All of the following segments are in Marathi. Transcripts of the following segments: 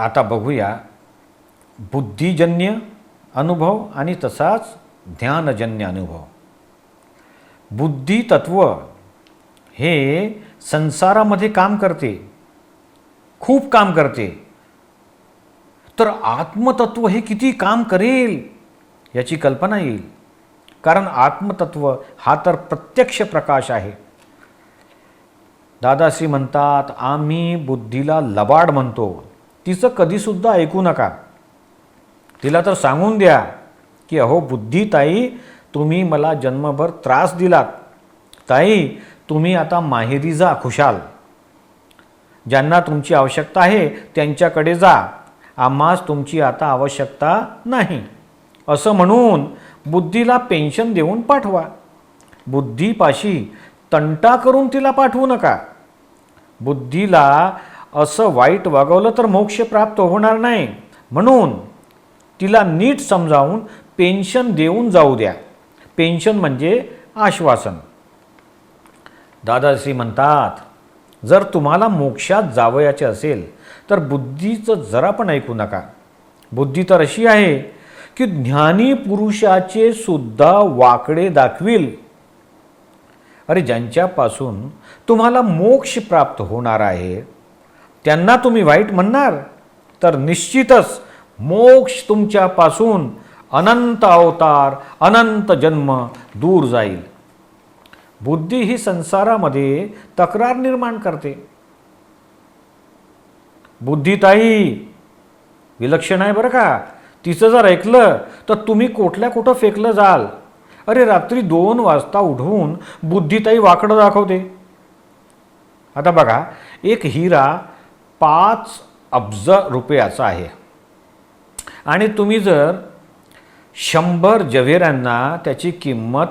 आता बघूया. बुद्धिजन्य अनुभव आणि तसाच ध्यानजन्य अनुभव. बुद्धितत्व हे संसारामध्ये काम करते. खूप काम करते. तर आत्मतत्व हे किती काम करेल याची कल्पना येईल. कारण आत्मतत्व हा तर प्रत्यक्ष प्रकाश आहे. दादाश्री म्हणतात आम्ही बुद्धीला लबाड म्हणतो. तिचं कधीसुद्धा ऐकू नका. तिला तर सांगून द्या की अहो बुद्धी ताई तुम्ही मला जन्मभर त्रास दिलात. ताई तुम्ही आता माहेरी जा खुशाल. ज्यांना तुमची आवश्यकता आहे त्यांच्याकडे जा. आम्हास तुमची आता आवश्यकता नाही. असं म्हणून बुद्धीला पेन्शन देऊन पाठवा. बुद्धीपाशी तंटा करून तिला पाठवू नका. बुद्धीला असं वाईट वागवलं तर मोक्ष प्राप्त होणार नाही. म्हणून तिला नीट समजावून पेन्शन देऊन जाऊ द्या. पेन्शन म्हणजे आश्वासन. दादाश्री म्हणतात जर तुम्हाला मोक्षात जावयाचे असेल तर बुद्धीचं जरा पण ऐकू नका. बुद्धी तर अशी आहे की ज्ञानी पुरुषाचे सुद्धा वाकडे दाखविल. अरे ज्यांच्यापासून तुम्हाला मोक्ष प्राप्त होणार आहे त्यांना तुम्ही वाईट म्हणणार? तर निश्चितच मोक्ष तुमच्यापासून अनंत अवतार अनंत जन्म दूर जाईल. बुद्धी ही संसारामध्ये तक्रार निर्माण करते. बुद्धिताई विलक्षण आहे बरं का? तिचं जर ऐकलं तर तुम्ही कुठल्या कुठं फेकलं जाल? अरे रात्री दोन वाजता उठवून बुद्धिताई वाकडं दाखवते. आता बघा एक हिरा पाच अब्ज रुपयाचा आहे. आणि तुम्ही जर शंभर जव्हेरांना त्याची किंमत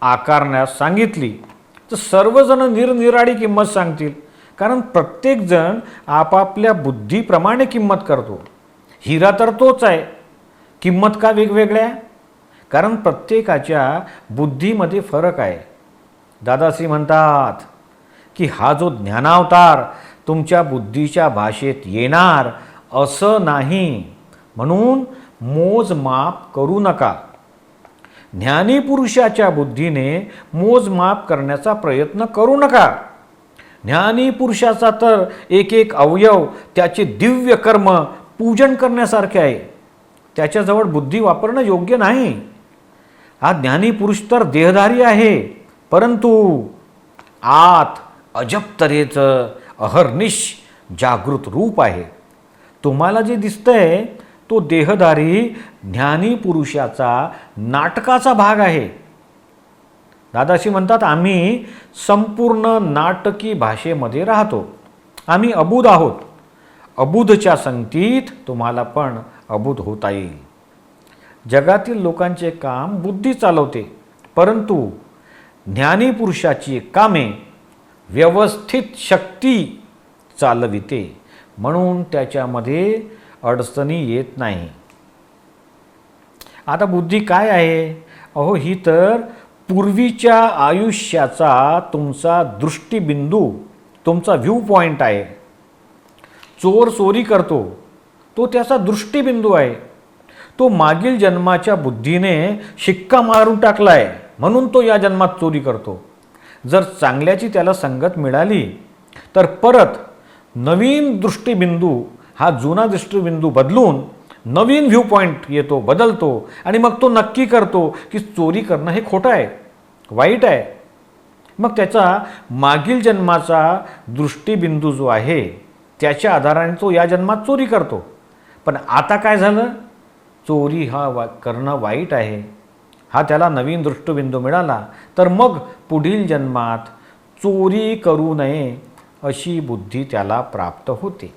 आकारण्यास सांगितली तर सर्वजण निरनिराळी किंमत सांगतील. कारण प्रत्येकजण आपापल्या बुद्धीप्रमाणे किंमत करतो. हिरा तर तोच आहे. किंमत का वेगवेगळ्या? कारण प्रत्येकाच्या बुद्धीमध्ये फरक आहे. दादाश्री म्हणतात की हा जो ज्ञानावतार तुमच्या बुद्धीच्या भाषेत येणार असं नाही. म्हणून मोजमाप करू नका. ज्ञानी पुरुषाच्या बुद्धीने मोजमाप करण्याचा प्रयत्न करू नका. ज्ञानी पुरुषाचा तर एक एक अवयव त्याचे दिव्य कर्म पूजन करण्यासारखे आहे. त्याच्याजवळ बुद्धी वापरणं योग्य नाही. हा ज्ञानी पुरुष तर देहधारी आहे. परंतु आत अजब तऱ्हेचं अहर्निश जागृत रूप आहे. तुम्हाला जे दिसतंय तो देहधारी ज्ञानी पुरुषाचा नाटकाचा भाग आहे. दादाशी म्हणतात आम्ही संपूर्ण नाटकी भाषेमध्ये राहतो. आम्ही अबुध आहोत. अबुधच्या संगतीत तुम्हाला पण अबुध होता येईल. जगातील लोकांचे काम बुद्धी चालवते परंतु ज्ञानी पुरुषाची कामे व्यवस्थित शक्ती चालविते. म्हणून त्याच्यामध्ये अडचणी येत नाही. आता बुद्धी काय आहे? अहो ही तर पूर्वीच्या आयुष्याचा तुमचा दृष्टिबिंदू तुमचा व्ह्यू पॉईंट आहे. चोर चोरी करतो. तो त्याचा दृष्टिबिंदू आहे. तो मागील जन्माच्या बुद्धीने शिक्का मारून टाकला आहे म्हणून तो या जन्मात चोरी करतो. जर चांगल्याची त्याला संगत मिळाली तर परत नवीन दृष्टिबिंदू हा जुना दृष्टिबिंदू बदलून नवीन व्ह्यू पॉईंट येतो बदलतो आणि मग तो नक्की करतो की चोरी करणं हे खोटं आहे वाईट आहे. मग त्याचा मागील जन्माचा दृष्टिबिंदू जो आहे त्याच्या आधाराने तो या जन्मात चोरी करतो. पण आता काय झालं? चोरी हा वा करणं वाईट आहे. हा त्याला नवीन दृष्टबिंदू मिळाला तर मग पुढील जन्मात चोरी करू नये अशी बुद्धी त्याला प्राप्त होते.